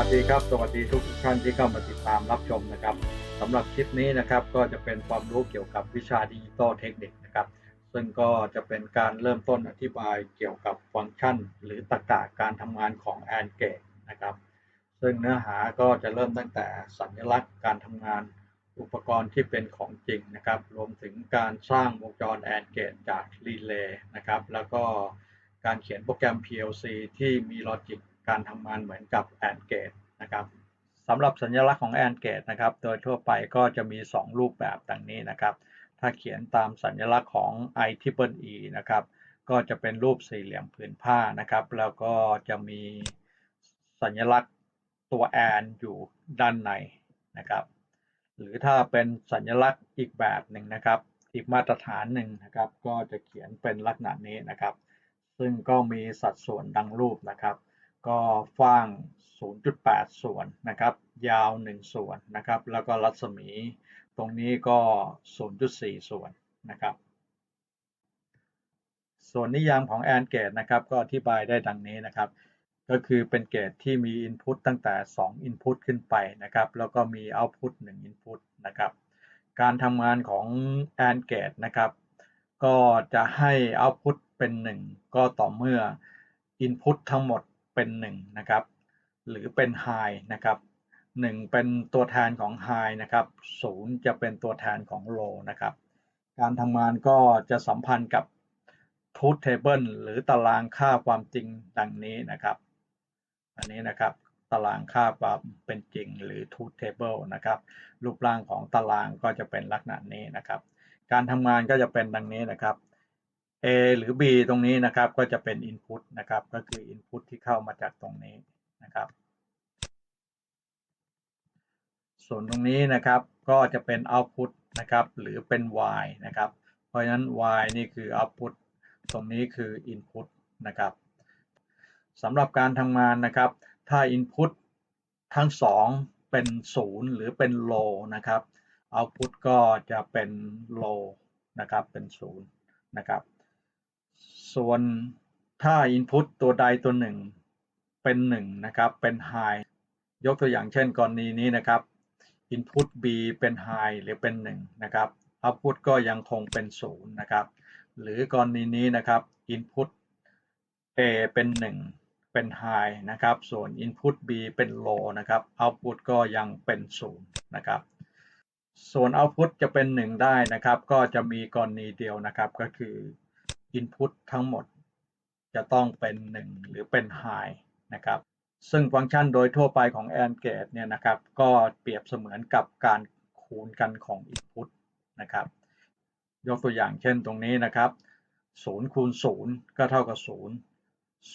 วัสดีครับ สวัสดีทุกท่านที่เข้ามาติดตามรับชมนะครับสำหรับคลิปนี้นะครับก็จะเป็นความรู้เกี่ยวกับวิชาดิจิตอลเทคนิคนะครับซึ่งก็จะเป็นการเริ่มต้นอธิบายเกี่ยวกับฟังก์ชัน หรือตรรกะการทำงานของ AND gate นะครับ ซึ่งเนื้อหาก็จะเริ่มตั้งแต่สัญลักษณ์การทำงานอุปกรณ์ที่เป็นของจริงนะครับ รวมถึงการสร้างวงจร AND gate จากรีเลย์นะครับ แล้วก็การเขียนโปรแกรม PLC ที่มีลอจิก การทำงานเหมือนกับ AND gate นะครับสำหรับสัญลักษณ์ของ AND gate นะครับ โดยทั่วไปก็จะมี 2 รูปแบบดังนี้นะครับ ถ้าเขียนตามสัญลักษณ์ของ i t r i p l e e นะครับ ก็จะเป็นรูปสี่เหลี่ยมผืนผ้านะครับ แล้วก็จะมีสัญลักษณ์ตัว and อยู่ด้านในนะครับ หรือถ้าเป็นสัญลักษณ์อีกแบบหนึ่งนะครับ อีกมาตรฐานหนึ่งนะครับ ก็จะเขียนเป็นลักษณะนี้นะครับ ซึ่งก็มีสัดส่วนดังรูปนะครับ ก็ฟ้าง 0.8 ส่วนนะครับ ยาว 1 ส่วนนะครับ แล้วก็รัศมีตรงนี้ก็ 0.4 ส่วนนะครับ ส่วนนิยามของ AND gate นะครับ ก็อธิบายได้ดังนี้นะครับ ก็คือเป็นเกตที่มี Input ตั้งแต่ 2 Input ขึ้นไปนะครับ แล้วก็มี Output 1 Input นะครับ การทำงานของ AND gate นะครับ ก็จะให้ Output เป็น 1 ก็ต่อเมื่อ Input ทั้งหมด เป็น1นะครับหรือเป็น High นะครับ1เป็นตัวแทนของ High นะครับ0จะเป็นตัวแทนของ Low นะครับการทำงานก็จะสัมพันธ์กับ Truth Table หรือตารางค่าความจริงดังนี้นะครับ อันนี้นะครับตารางค่าความเป็นจริงหรือ Truth Table นะครับรูปร่างของตารางก็จะเป็นลักษณะนี้นะครับ การทำงานก็จะเป็นดังนี้นะครับ A หรือ B ตรงนี้นะครับก็จะเป็น Input นะครับ ก็คือ Input ที่เข้ามาจากตรงนี้นะครับ ส่วนตรงนี้นะครับก็จะเป็น Output นะครับ หรือเป็น Y นะครับ เพราะฉะนั้น Y นี่คือ Output ตรงนี้คือ Input นะครับสำหรับการทำงานนะครับ ถ้า Input ทั้ง 2 เป็น 0 หรือเป็น Low นะครับ Output ก็จะเป็น Low นะครับเป็น 0 นะครับ ส่วนถ้า Input ตัวใดตัวหนึ่งเป็น1นะครับเป็น High ยกตัวอย่างเช่นกรณีนี้นะครับ Input B เป็น High หรือเป็น1นะครับ Output ก็ยังคงเป็น0นะครับหรือกรณีนี้นะครับ Input A เป็น 1 เป็น High นะครับส่วน Input B เป็น Low นะครับ Output ก็ยังเป็น0นะครับส่วน Output จะเป็น 1 ได้นะครับ ก็จะมีกรณีเดียวนะครับก็คือ Input ทั้งหมด จะต้องเป็น 1 หรือเป็น High นะครับ ซึ่งฟังก์ชันโดยทั่วไปของ AND gate เนี่ยนะครับ ก็เปรียบเสมือนกับการคูณกันของ Input นะครับ ยกตัวอย่างเช่นตรงนี้นะครับ0คูณ0 ก็เท่ากับ 0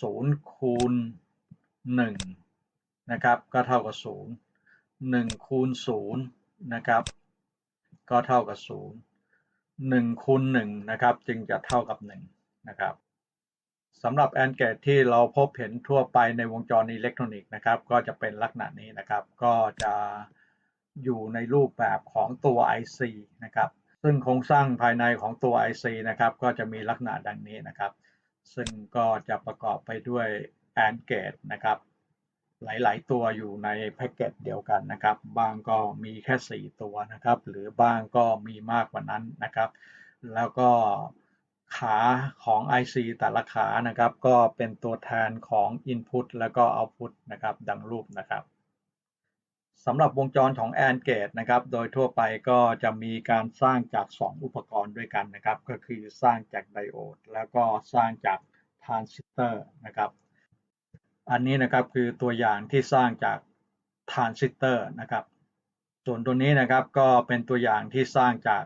0คูณ1นะครับ ก็เท่ากับ 0 1คูณ0นะครับ ก็เท่ากับ 0 1คูณ1นะครับ จึงจะเท่ากับ1นะครับสำหรับ AND gate ที่เราพบเห็นทั่วไปในวงจรอิเล็กทรอนิกส์นะครับ ก็จะเป็นลักษณะนี้นะครับ ก็จะอยู่ในรูปแบบของตัว IC นะครับ ซึ่งโครงสร้างภายในของตัว IC นะครับ ก็จะมีลักษณะดังนี้นะครับ ซึ่งก็จะประกอบไปด้วย AND gate นะครับ หลาย ๆ ตัวอยู่ในแพ็กเกจเดียวกันนะครับ บางก็มีแค่ 4 ตัวนะครับ หรือบางก็มีมากกว่านั้นนะครับ แล้วก็ขาของ IC แต่ละขานะครับ ก็เป็นตัวแทนของ Input แล้วก็ Output นะครับ ดังรูปนะครับสำหรับวงจรของ AND gate นะครับ โดยทั่วไปก็จะมีการสร้างจาก 2 อุปกรณ์ด้วยกันนะครับ ก็คือสร้างจากไดโอด แล้วก็สร้างจากทรานซิสเตอร์นะครับ อันนี้นะครับคือตัวอย่างที่สร้างจากทรานซิสเตอร์นะครับ ส่วนตัวนี้นะครับก็เป็นตัวอย่างที่สร้างจาก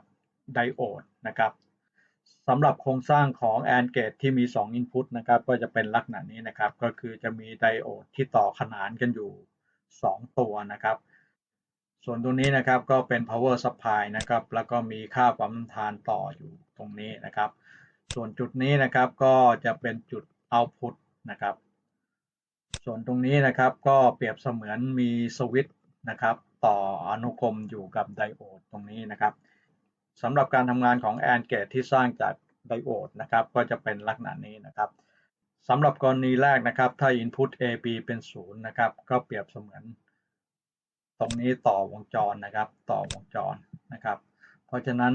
ไดโอดนะครับสำหรับโครงสร้างของ AND gate ที่มี 2 input นะครับก็จะเป็นลักษณะนี้นะครับ ก็คือจะมีไดโอดที่ต่อขนานกันอยู่ 2 ตัวนะครับ ส่วนตัวนี้นะครับก็เป็น power supply นะครับแล้วก็มีค่าความต้านทานต่ออยู่ตรงนี้นะครับ ส่วนจุดนี้นะครับก็จะเป็นจุด output นะครับ ส่วนตรงนี้นะครับก็เปรียบเสมือนมีสวิตช์นะครับต่ออนุกรมอยู่กับไดโอดตรงนี้นะครับสำหรับการทำงานของ AND gate ที่สร้างจากไดโอดนะครับก็จะเป็นลักษณะนี้นะครับสำหรับกรณีแรกนะครับ ถ้า input A B เป็นศูนย์นะครับ ก็เปรียบเสมือน ตรงนี้ต่อวงจรนะครับ ต่อวงจรนะครับ เพราะฉะนั้น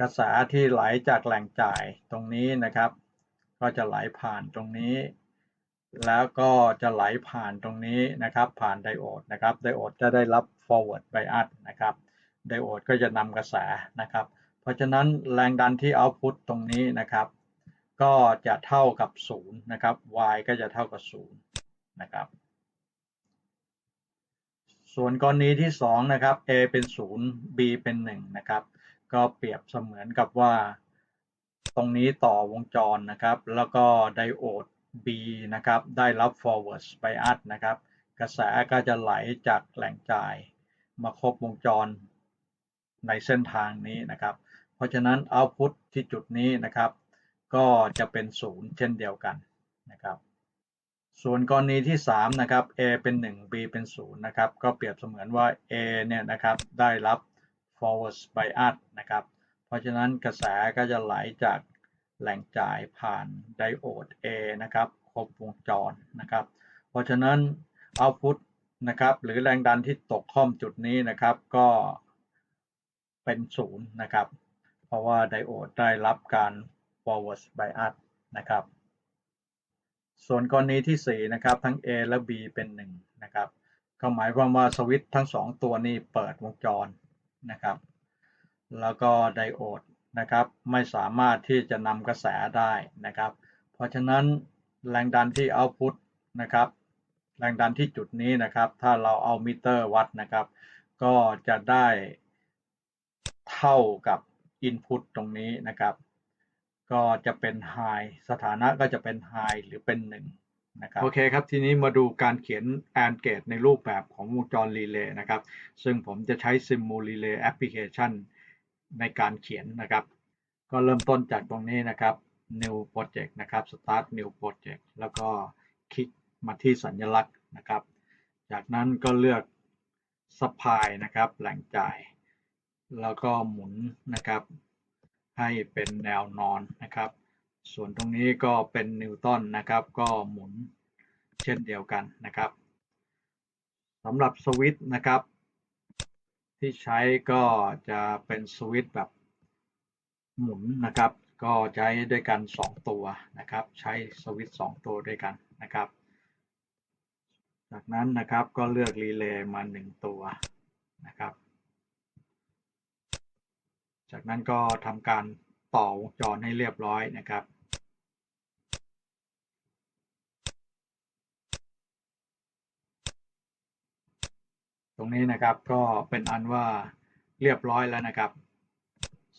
กระแสที่ไหลจากแหล่งจ่ายตรงนี้นะครับ ก็จะไหลผ่านตรงนี้ แล้วก็จะไหลผ่านตรงนี้นะครับ ผ่านไดโอดนะครับ ไดโอดจะได้รับ forward bias นะครับ ไดโอดก็จะนำกระแสนะครับ เพราะฉะนั้นแรงดันที่ output ตรงนี้นะครับ ก็จะเท่ากับ 0 นะครับ y ก็จะเท่ากับ 0 นะครับ ส่วนกรณีที่ 2 นะครับ a เป็น 0 b เป็น 1 นะครับ ก็เปรียบเสมือนกับว่า ตรงนี้ต่อวงจรนะครับ แล้วก็ไดโอด B นะครับได้รับ forward bias นะครับกระแสก็จะไหลจากแหล่งจ่ายมาครบวงจรในเส้นทางนี้นะครับ เพราะฉะนั้น output ที่จุดนี้นะครับ ก็จะเป็นศูนย์เช่นเดียวกันนะครับส่วนกรณีที่3นะครับ A เป็น 1 B เป็น0นะครับก็เปรียบเสมือนว่า A เนี่ยนะครับได้รับ forward bias นะครับเพราะฉะนั้นกระแสก็จะไหลจาก แหล่งจ่ายผ่านไดโอด A นะครับครบวงจรนะครับ เพราะฉะนั้น output นะครับหรือแรงดันที่ตกข้อมจุดนี้นะครับก็เป็นศูนย์นะครับ เพราะว่าไดโอดได้รับการ forward bias นะครับ ส่วนกรณีที่ 4 นะครับ ทั้ง A และ B เป็น 1 นะครับก็หมายความว่าสวิตช์ทั้ง 2 ตัวนี้เปิดวงจรนะครับ แล้วก็ไดโอด นะครับไม่สามารถที่จะนำกระแสได้นะครับ เพราะฉะนั้นแรงดันที่ output นะครับแรงดันที่จุดนี้นะครับ ถ้าเราเอามิเตอร์วัดนะครับ ก็จะได้เท่ากับ input ตรงนี้นะครับ ก็จะเป็น high สถานะก็จะเป็น high หรือเป็น 1 นะครับ โอเคครับ ทีนี้มาดูการเขียน AND gate ในรูปแบบของวงจรรีเลย์นะครับ ซึ่งผมจะใช้ Simu Relay Application ในการเขียนนะครับ ก็เริ่มต้นจากตรงนี้นะครับ New Project นะครับ Start New Project แล้วก็คลิกมาที่สัญลักษณ์นะครับ จากนั้นก็เลือก Supply นะครับแหล่งจ่าย แล้วก็หมุนนะครับ ให้เป็นแนวนอนนะครับ ส่วนตรงนี้ก็เป็นนิวตันนะครับ ก็หมุนเช่นเดียวกันนะครับสำหรับสวิตช์นะครับ ที่ใช้ก็จะเป็นสวิตช์แบบหมุนนะครับ ก็ใช้ด้วยกัน 2 ตัวนะครับ ใช้สวิตช์2ตัวด้วยกันนะครับ จากนั้นนะครับก็เลือกรีเลย์มา 1 ตัวนะครับ จากนั้นก็ทำการต่อวงจรให้เรียบร้อยนะครับ ตรงนี้นะครับก็เป็นอันว่าเรียบร้อยแล้วนะครับ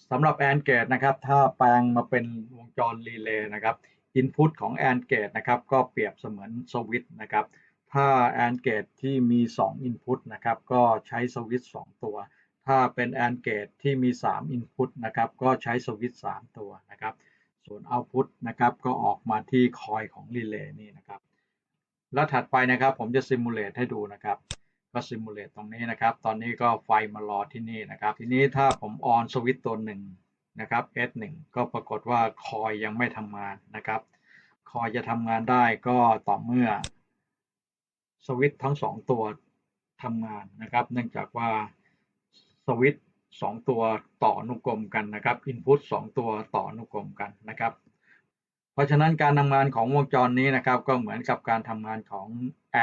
สำหรับ AND gate นะครับ ถ้าแปลงมาเป็นวงจรรีเลย์นะครับ Input ของ AND gate นะครับ ก็เปรียบเสมือนสวิตช์นะครับ ถ้า AND gate ที่มี2 Input นะครับ ก็ใช้สวิตช์2ตัว ถ้าเป็น AND gate ที่มี 3 Input นะครับ ก็ใช้สวิตช์3ตัวนะครับ ส่วน Output นะครับ ก็ออกมาที่คอยของรีเลย์นี่นะครับ แล้วถัดไปนะครับ ผมจะซิมูเลตให้ดูนะครับ ก็ซิมูเลตตรงนี้นะครับ ตอนนี้ก็ไฟมารอที่นี่นะครับ ทีนี้ถ้าผมออนสวิตตัวหนึ่งนะครับ S1 ก็ปรากฏว่าคอยยังไม่ทำงานนะครับ คอยจะทำงานได้ก็ต่อเมื่อสวิตทั้งสองตัวทำงานนะครับ เนื่องจากว่าสวิตสองตัวต่อนุกรมกันนะครับ Input สองตัวต่ออนุกรมกันนะครับ เพราะฉะนั้นการทำงานของวงจรนี้นะครับ ก็เหมือนกับการทำงานของ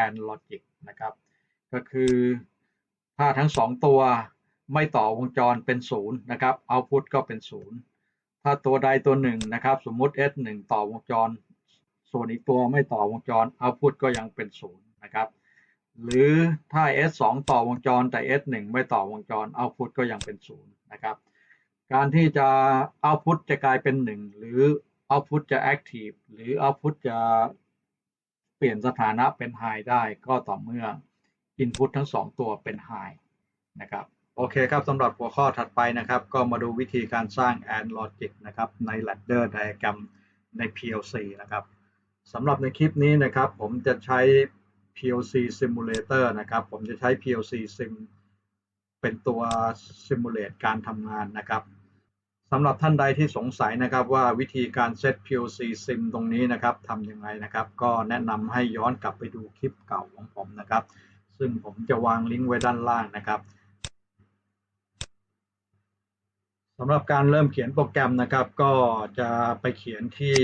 AND logic นะครับ ก็คือถ้าทั้งสองตัวไม่ต่อวงจรเป็นศูนย์นะครับ output ก็เป็นศูนย์ถ้าตัวใดตัวหนึ่งนะครับ สมมุติ S1 ต่อวงจร ส่วนอีกตัวไม่ต่อวงจร output ก็ยังเป็นศูนย์นะครับ หรือถ้า S2 ต่อวงจรแต่ S1 ไม่ต่อวงจร output ก็ยังเป็นศูนย์นะครับการที่จะ output จะกลายเป็น1หรือ output จะ active หรือ output จะเปลี่ยนสถานะเป็น high ได้ก็ต่อเมื่อ input ทั้ง 2 ตัวเป็น high นะครับโอเคครับสำหรับหัวข้อถัดไปนะครับ ก็มาดูวิธีการสร้าง AND logic นะครับใน ladder diagram ใน PLC นะครับสำหรับในคลิปนี้นะครับ ผมจะใช้ PLC simulator นะครับ ผมจะใช้ PLC sim เป็นตัว simulate การทำงานนะครับสสำหรับท่านใดที่สงสัยนะครับว่าวิธีการเซต PLC SIM ตรงนี้นะครับทำยังไงนะครับ ก็แนะนำให้ย้อนกลับไปดูคลิปเก่าของผมนะครับ ซึ่งผมจะวางลิงก์ไว้ด้านล่างนะครับสำหรับการเริ่มเขียนโปรแกรมนะครับ ก็จะไปเขียนที่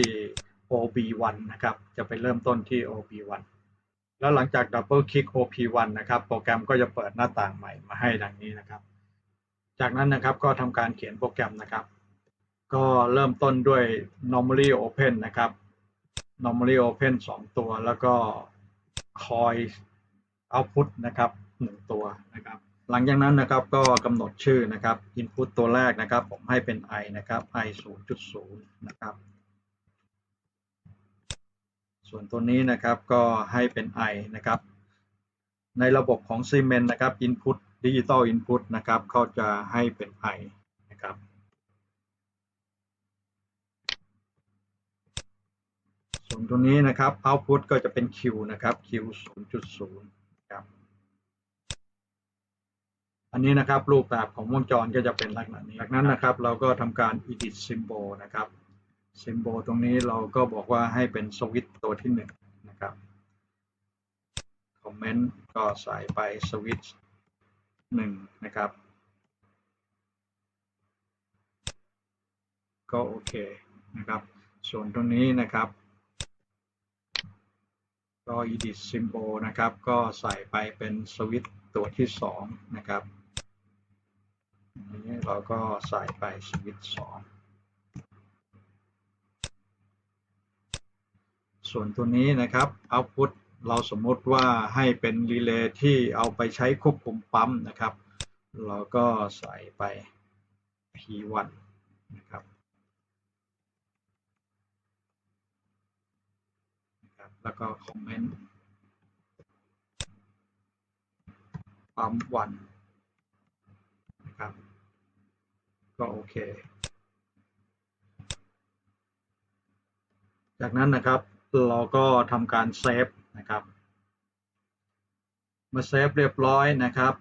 OB1 นะครับ จะไปเริ่มต้นที่ OB1 แล้วหลังจากดับเบิลคลิก OP1 นะครับ โปรแกรมก็จะเปิดหน้าต่างใหม่มาให้ดังนี้นะครับ จากนั้นนะครับก็ทำการเขียนโปรแกรมนะครับ ก็เริ่มต้นด้วย normally open นะครับ normally open 2 ตัวแล้วก็ coin output นะครับ1ตัวนะครับ หลังจากนั้นนะครับก็กำหนดชื่อนะครับ input ตัวแรกนะครับ ผมให้เป็น i นะครับ i 0.0 นะครับ ส่วนตัวนี้นะครับก็ให้เป็น i นะครับ ในระบบของ Siemens นะครับ input digital input นะครับเขาจะให้เป็น i นะครับส่วนตัวนี้นะครับ output ก็จะเป็น q นะครับ q 0.0ครับ อั นนี้นะครับรูปแบบของวงจรก็จะเป็นลักษณะนี้จากนั้นนะครับ เราก็ทำการ edit symbol นะครับ symbol ตรงนี้เราก็บอกว่าให้เป็นสวิตตัวที่หนึ่งนะครับคอมเมนต์ก็ใส่ไปสวิตช์หนึ่งนะครับ ก็โอเคนะครับ ส่วนตรงนี้นะครับ ก็ edit symbol นะครับ ก็ใส่ไปเป็นสวิตตัวที่สองนะครับ นี้เราก็ใส่ไปสวิตสองส่วนตัวนี้นะครับ output เราสมมติว่าให้เป็นรีเลย์ที่เอาไปใช้ควบคุมปั๊มนะครับ เราก็ใส่ไป P1 นะครับแล้วก็คอมเมนต์ปั๊มวันนะครับ ก็โอเค จากนั้นนะครับเราก็ทำการเซฟนะครับมื่อเซฟเรียบร้อยนะครับ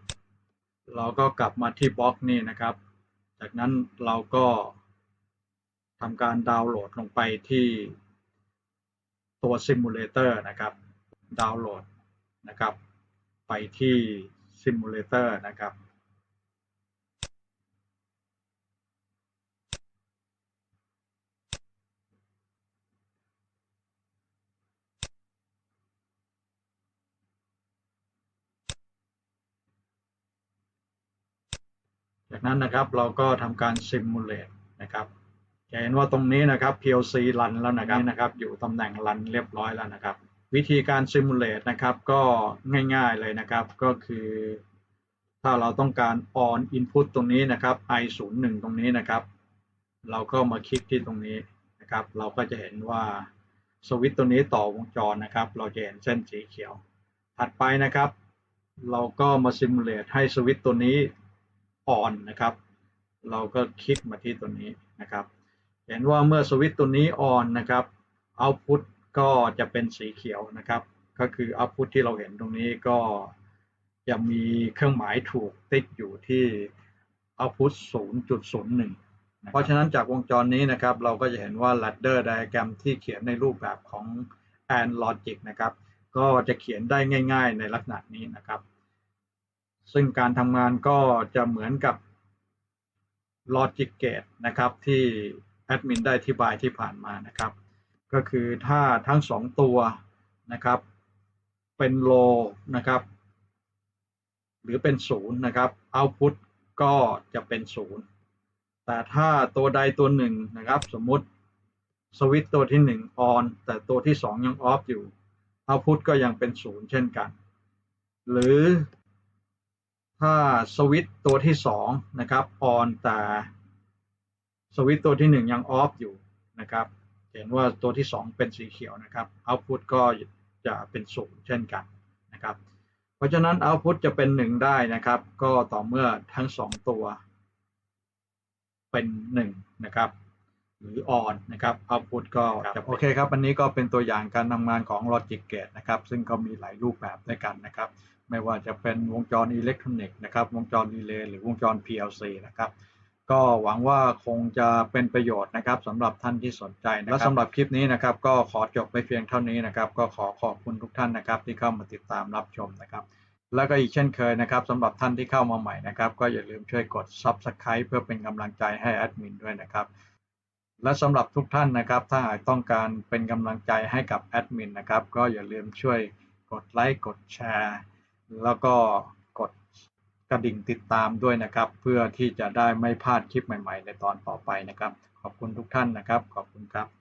เราก็กลับมาที่บล็อกนี่นะครับ จากนั้นเราก็ทำการดาวน์โหลดลงไปที่ตัวซิมูเลเตอร์นะครับ ดาวน์โหลดนะครับ ไปที่ซิมูเลเตอร์นะครับ จากนั้นนะครับเราก็ทำการซิมูเลตนะครับจะเห็นว่าตรงนี้นะครับ PLC รันแล้วนะครับนะครับอยู่ตำแหน่งรันเรียบร้อยแล้วนะครับ วิธีการซิมูเลตนะครับก็ง่ายๆเลยนะครับก็คือ ถ้าเราต้องการ on input ตรงนี้นะครับ i 0 1ตรงนี้นะครับ เราก็มาคลิกที่ตรงนี้นะครับ เราก็จะเห็นว่าสวิตช์ตัวนี้ต่อวงจรนะครับ เราจะเห็นเส้นสีเขียว ถัดไปนะครับ เราก็มาซิมูเลตให้สวิตช์ตัวนี้ on นะครับ เราก็คลิกมาที่ตัวนี้นะครับ เห็นว่าเมื่อสวิตช์ตัวนี้ on นะครับ output ก็จะเป็นสีเขียวนะครับ ก็คือ output ที่เราเห็นตรงนี้ก็จะมีเครื่องหมายถูกติ๊กอยู่ที่ output 0.01 เพราะฉะนั้นจากวงจรนี้นะครับ เราก็จะเห็นว่า ladder diagram ที่เขียนในรูปแบบของ AND logic นะครับ ก็จะเขียนได้ง่าย ๆ ในลักษณะนี้นะครับ ซึ่งการทำงานก็จะเหมือนกับ logic gate นะครับที่แอดมินได้อธิบายที่ผ่านมานะครับ ก็คือถ้าทั้งสองตัวนะครับเป็น low นะครับ หรือเป็นศูนย์นะครับ output ก็จะเป็นศูนย์แต่ถ้าตัวใดตัวหนึ่งนะครับ สมมติสวิตตัวที่หนึ่ง on แต่ตัวที่สองยัง off อยู่ output ก็ยังเป็นศูนย์เช่นกัน หรือ ถ้าสวิตช์ตัวที่สองนะครับ on แต่สวิตช์ตัวที่หนึ่งยัง off อยู่นะครับ เห็นว่าตัวที่สองเป็นสีเขียวนะครับ output ก็จะเป็นศูนย์เช่นกันนะครับ เพราะฉะนั้น output จะเป็นหนึ่งได้นะครับ ก็ต่อเมื่อทั้งสองตัวเป็นหนึ่งนะครับหรือ on นะครับ output ก็จะโอเคครับอันนี้ก็เป็นตัวอย่างการทำงานของ logic gate นะครับ ซึ่งก็มีหลายรูปแบบด้วยกันนะครับ ไม่ว่าจะเป็นวงจรอิเล็กทรอนิกส์นะครับ วงจรรีเลย์หรือวงจร PLC นะครับ ก็หวังว่าคงจะเป็นประโยชน์นะครับสำหรับท่านที่สนใจนะและสำหรับคลิปนี้นะครับ ก็ขอจบไปเพียงเท่านี้นะครับ ก็ขอขอบคุณทุกท่านนะครับ ที่เข้ามาติดตามรับชมนะครับ แล้วก็อีกเช่นเคยนะครับสำหรับท่านที่เข้ามาใหม่นะครับ ก็อย่าลืมช่วยกด Subscribe เพื่อเป็นกำลังใจให้แอดมินด้วยนะครับและสำหรับทุกท่านนะครับ ถ้าหากต้องการเป็นกำลังใจให้กับแอดมินนะครับ ก็อย่าลืมช่วยกดไลค์กดแชร์ แล้วก็กดกระดิ่งติดตามด้วยนะครับ เพื่อที่จะได้ไม่พลาดคลิปใหม่ ๆ ในตอนต่อไปนะครับ ขอบคุณทุกท่านนะครับ ขอบคุณครับ